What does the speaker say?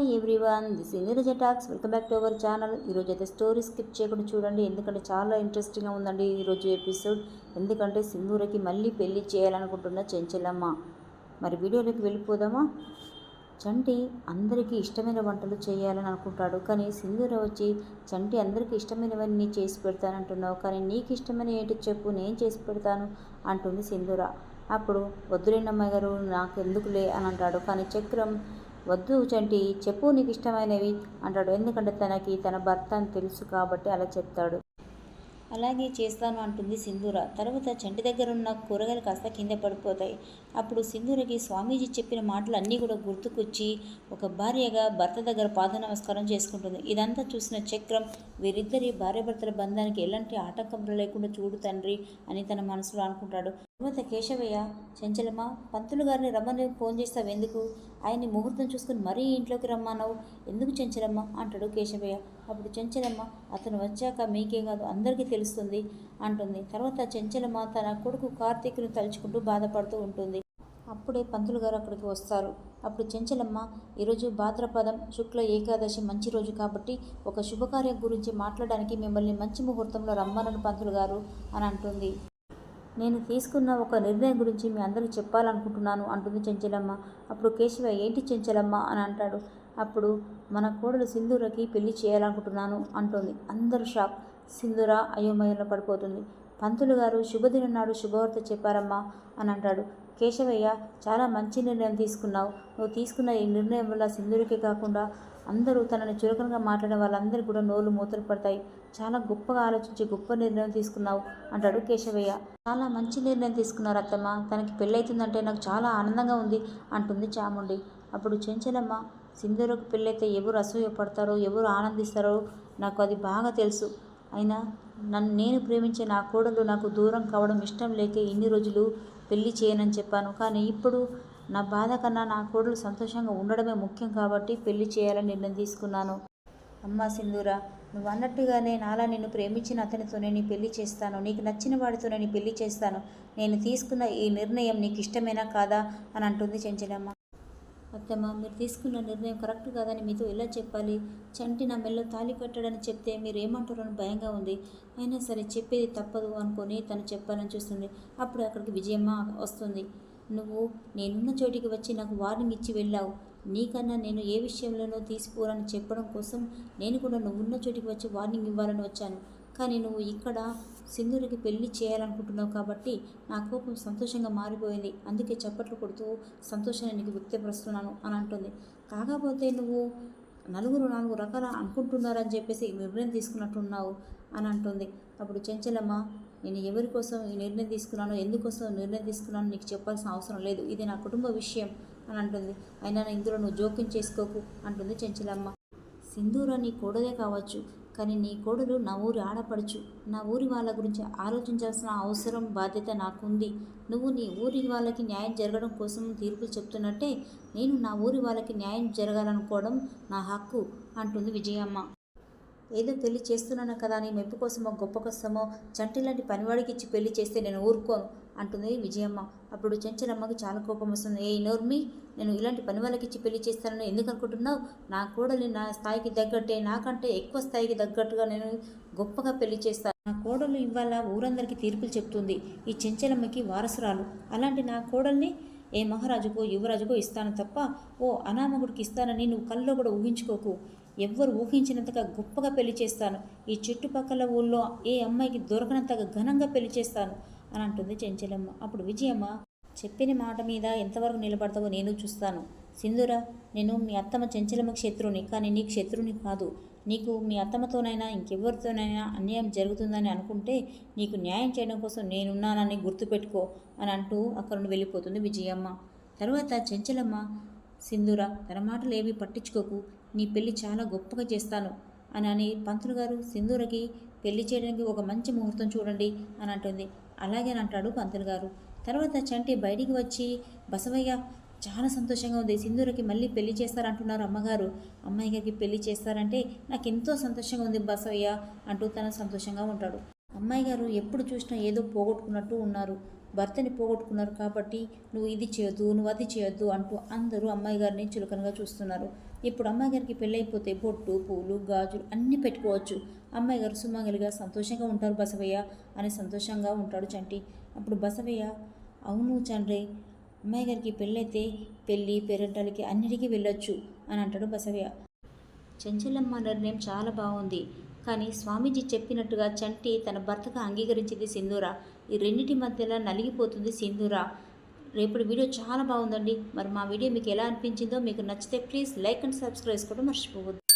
Hi everyone this Neeraja talks. Welcome back to our channel. ఈరోజు అయితే story skip చేయకుండా చూడండి. ఎందుకంటే చాలా ఇంట్రెస్టింగ్గా ఉందండి ఈరోజు ఎపిసోడ్. ఎందుకంటే సింధూరకి మళ్ళీ పెళ్ళి చేయాలనుకుంటున్న చెంచలమ్మ. మరి వీడియోలోకి వెళ్ళిపోదామా? చంటి అందరికీ ఇష్టమైన వంటలు చేయాలని అనుకుంటాడు. కానీ సింధూర వచ్చి చంటి అందరికీ ఇష్టమైనవన్నీ చేసి పెడతానంటున్నావు. కానీ నీకు ఇష్టమైన ఏంటి చెప్పు నేను చేసి పెడతాను అంటుంది సింధూర. అప్పుడు వద్దులేనమ్మ గారు నాకు ఎందుకులే అని అంటాడు. కానీ చక్రం వద్దు చంటి చెప్పు నీకు ఇష్టమైనవి అంటాడు. ఎందుకంటే తనకి తన భర్త అని తెలుసు కాబట్టి అలా చెప్తాడు. అలాగే చేస్తాను అంటుంది సింధూర. తర్వాత చంటి దగ్గర ఉన్న కూరగాయలు కాస్త కింద పడిపోతాయి. అప్పుడు సింధూరకి స్వామీజీ చెప్పిన మాటలు అన్నీ కూడా గుర్తుకొచ్చి ఒక భార్యగా భర్త దగ్గర పాద నమస్కారం చేసుకుంటుంది. ఇదంతా చూసిన చక్రం వీరిద్దరి భార్యాభర్తల బంధానికి ఎలాంటి ఆటంకం లేకుండా చూడు తండ్రి అని తన మనసులో అనుకుంటాడు. తర్వాత కేశవయ్య చెంచలమ్మ పంతులు గారిని రమ్మని ఫోన్ చేస్తావు ఎందుకు? ఆయన్ని ముహూర్తం చూసుకుని మరీ ఇంట్లోకి రమ్మన్నావు. ఎందుకు చెంచలమ్మ? అంటాడు కేశవయ్య. అప్పుడు చెంచలమ్మ అతను వచ్చాక మీకే కాదు అందరికీ తెలుస్తుంది అంటుంది. తర్వాత చెంచలమ్మ తన కొడుకు కార్తీక్ను తలుచుకుంటూ బాధపడుతూ ఉంటుంది. అప్పుడే పంతులు గారు అక్కడికి వస్తారు. అప్పుడు చెంచలమ్మ ఈరోజు భాద్రపదం శుక్ల ఏకాదశి మంచి రోజు కాబట్టి ఒక శుభకార్యం గురించి మాట్లాడడానికి మిమ్మల్ని మంచి ముహూర్తంలో రమ్మనను పంతులు గారు అని అంటుంది. నేను తీసుకున్న ఒక నిర్ణయం గురించి మీ అందరికీ చెప్పాలనుకుంటున్నాను అంటుంది చెంచలమ్మ. అప్పుడు కేశవ ఏంటి చెంచలమ్మ? అని అంటాడు. అప్పుడు మన కోడలు సింధూరకి పెళ్ళి చేయాలనుకుంటున్నాను అంటుంది. అందరూ షాక్. సింధూర అయోమయంలో పడిపోతుంది. పంతులు గారు శుభదినం నాడు శుభవార్త చెప్పారమ్మా అని అంటాడు. కేశవయ్య చాలా మంచి నిర్ణయం తీసుకున్నావు. నువ్వు తీసుకున్న ఈ నిర్ణయం వల్ల సింధూరికే కాకుండా అందరూ తనని చురుకనగా మాట్లాడే వాళ్ళందరికీ కూడా నోళ్ళు మూతలు పడతాయి. చాలా గొప్పగా ఆలోచించి గొప్ప నిర్ణయం తీసుకున్నావు అంటాడు కేశవయ్య. చాలా మంచి నిర్ణయం తీసుకున్నారు అత్తమ్మ. తనకి పెళ్ళైతుందంటే నాకు చాలా ఆనందంగా ఉంది అంటుంది చాముండి. అప్పుడు చెంచలమ్మ సింధూరకు పెళ్ళైతే ఎవరు అసూయపడతారో ఎవరు ఆనందిస్తారో నాకు అది బాగా తెలుసు. అయినా నన్ను నేను ప్రేమించే నా కోడలు నాకు దూరం కావడం ఇష్టం లేక ఇన్ని రోజులు పెళ్ళి చేయనని చెప్పాను. కానీ ఇప్పుడు నా బాధ కన్నా నా కోడలు సంతోషంగా ఉండడమే ముఖ్యం కాబట్టి పెళ్ళి చేయాలని నిర్ణయం తీసుకున్నాను. అమ్మా సింధూరా నువ్వు అన్నట్టుగానే నాలా నిన్ను ప్రేమించిన అతనితోనే నీ పెళ్ళి చేస్తాను. నీకు నచ్చిన వాడితోనే నీ పెళ్ళి చేస్తాను. నేను తీసుకున్న ఈ నిర్ణయం నీకు ఇష్టమేనా కాదా అని అంటుంది చెంచలమ్మ. అత్తమ్మ మీరు తీసుకున్న నిర్ణయం కరెక్ట్ కాదని మీతో ఎలా చెప్పాలి? చంటి నా మెల్ల తాళి కట్టడని చెప్తే మీరు ఏమంటారో భయంగా ఉంది. అయినా సరే చెప్పేది తప్పదు అనుకొని తను చెప్పాలని చూస్తుంది. అప్పుడు అక్కడికి విజయమ్మ వస్తుంది. నువ్వు నేనున్న చోటికి వచ్చి నాకు వార్నింగ్ ఇచ్చి వెళ్ళావు. నీకన్నా నేను ఏ విషయంలోనో తీసిపోరని చెప్పడం కోసం నేను కూడా నువ్వున్న చోటికి వచ్చి వార్నింగ్ ఇవ్వాలని వచ్చాను. కానీ నువ్వు ఇక్కడ సింధూరికి పెళ్ళి చేయాలనుకుంటున్నావు కాబట్టి నా కోపం సంతోషంగా మారిపోయింది. అందుకే చప్పట్లు కొడుతూ సంతోషాన్ని నీకు వ్యక్తపరుస్తున్నాను అని అంటుంది. కాకపోతే నువ్వు నలుగురు నాలుగు రకాల అనుకుంటున్నారని చెప్పేసి నిర్ణయం తీసుకున్నట్టున్నావు అని అంటుంది. అప్పుడు చెంచలమ్మ నేను ఎవరి కోసం ఈ నిర్ణయం తీసుకున్నాను ఎందుకోసం నిర్ణయం తీసుకున్నాను నీకు చెప్పాల్సిన అవసరం లేదు. ఇది నా కుటుంబ విషయం అని అంటుంది. అయినా ఇందులో నువ్వు జోక్యం చేసుకోకు అంటుంది చెంచలమ్మ. సింధూర నీ కోడలే కావచ్చు కానీ నీ కోడలు నా ఊరి ఆడపడుచు. నా ఊరి వాళ్ళ గురించి ఆలోచించాల్సిన అవసరం బాధ్యత నాకుంది. నువ్వు నీ ఊరి వాళ్ళకి న్యాయం జరగడం కోసం తీర్పులు చెప్తున్నట్టే నేను నా ఊరి వాళ్ళకి న్యాయం జరగాలనుకోవడం నా హక్కు అంటుంది విజయమ్మ. ఏదో పెళ్ళి చేస్తున్నాను కదా అని మెప్పు కోసమో గొప్ప కోసమో చంటి లాంటి పనివాడికి ఇచ్చి పెళ్ళి చేస్తే నేను ఊరుకోను అంటుంది విజయమ్మ. అప్పుడు చెంచలమ్మకి చాలా కోపం వస్తుంది. ఏ నోర్మి నేను ఇలాంటి పని వాళ్ళకి ఇచ్చి పెళ్ళి చేస్తానని ఎందుకు అనుకుంటున్నావు? నా కోడలి నా స్థాయికి తగ్గట్టే నాకంటే ఎక్కువ స్థాయికి తగ్గట్టుగా నేను గొప్పగా పెళ్ళి చేస్తాను నా కోడలు ఇవాళ ఊరందరికీ తీర్పులు చెప్తుంది. ఈ చెంచలమ్మకి వారసురాలు. అలాంటి నా కోడల్ని ఏ మహారాజుకో యువరాజుకో ఇస్తాను తప్ప ఓ అనామకుడికి ఇస్తానని నువ్వు కల్లో కూడా ఊహించుకోకు. ఎవ్వరు ఊహించినంతగా గొప్పగా పెళ్ళి చేస్తాను. ఈ చుట్టుపక్కల ఊళ్ళో ఏ అమ్మాయికి దొరకనంతగా ఘనంగా పెళ్ళి చేస్తాను అని అంటుంది చెంచలమ్మ. అప్పుడు విజయమ్మ చెప్పిన మాట మీద ఎంతవరకు నిలబడతావో నేను చూస్తాను. సింధూర నేను మీ అత్తమ్మ చెంచలమ్మకి శత్రువుని కానీ నీకు శత్రువుని కాదు. నీకు మీ అత్తమ్మతోనైనా ఇంకెవరితోనైనా అన్యాయం జరుగుతుందని అనుకుంటే నీకు న్యాయం చేయడం కోసం నేనున్నానని గుర్తుపెట్టుకో అని అంటూ అక్కడ నుండి వెళ్ళిపోతుంది విజయమ్మ. తర్వాత చెంచలమ్మ సింధూర తన మాటలు ఏమీ పట్టించుకోకు. నీ పెళ్ళి చాలా గొప్పగా చేస్తాను. అని అని పంతులు గారు సింధూరకి పెళ్ళి చేయడానికి ఒక మంచి ముహూర్తం చూడండి అని అంటుంది. అలాగే అని అంటాడు పంతులు గారు. తర్వాత చంటి బయటికి వచ్చి బసవయ్య చాలా సంతోషంగా ఉంది. సింధూరకి మళ్ళీ పెళ్ళి చేస్తారంటున్నారు అమ్మగారు. అమ్మాయి గారికి పెళ్ళి చేస్తారంటే నాకు ఎంతో సంతోషంగా ఉంది బసవయ్య అంటూ తన సంతోషంగా ఉంటాడు. అమ్మాయి గారు ఎప్పుడు చూసినా ఏదో పోగొట్టుకున్నట్టు ఉన్నారు. భర్తని పోగొట్టుకున్నారు కాబట్టి నువ్వు ఇది చేయొద్దు నువ్వు అది చేయొద్దు అంటూ అందరూ అమ్మాయి గారిని చులకనగా చూస్తున్నారు. ఇప్పుడు అమ్మాయి గారికి పెళ్ళైపోతే బొట్టు పూలు గాజులు అన్నీ పెట్టుకోవచ్చు. అమ్మాయి గారు సుమంగలిగా సంతోషంగా ఉంటారు బసవయ్య అని సంతోషంగా ఉంటాడు చంటి. అప్పుడు బసవయ్య అవును చండ్రి అమ్మాయి గారికి పెళ్ళైతే పెళ్ళి పేరెంటాలకి అన్నిటికీ వెళ్ళొచ్చు అని అంటాడు బసవయ్య. చెంచలమ్మ నిర్ణయం చాలా బాగుంది. కానీ స్వామీజీ చెప్పినట్టుగా చంటి తన భర్తగా అంగీకరించింది సింధూర. ఈ రెండింటి మధ్యలో నలిగిపోతుంది సింధూర. రేపటి వీడియో చాలా బాగుందండి. మరి మా వీడియో మీకు ఎలా అనిపించిందో మీకు నచ్చితే ప్లీజ్ లైక్ అండ్ సబ్స్క్రైబ్ చేసుకోవడం మర్చిపోవద్దు.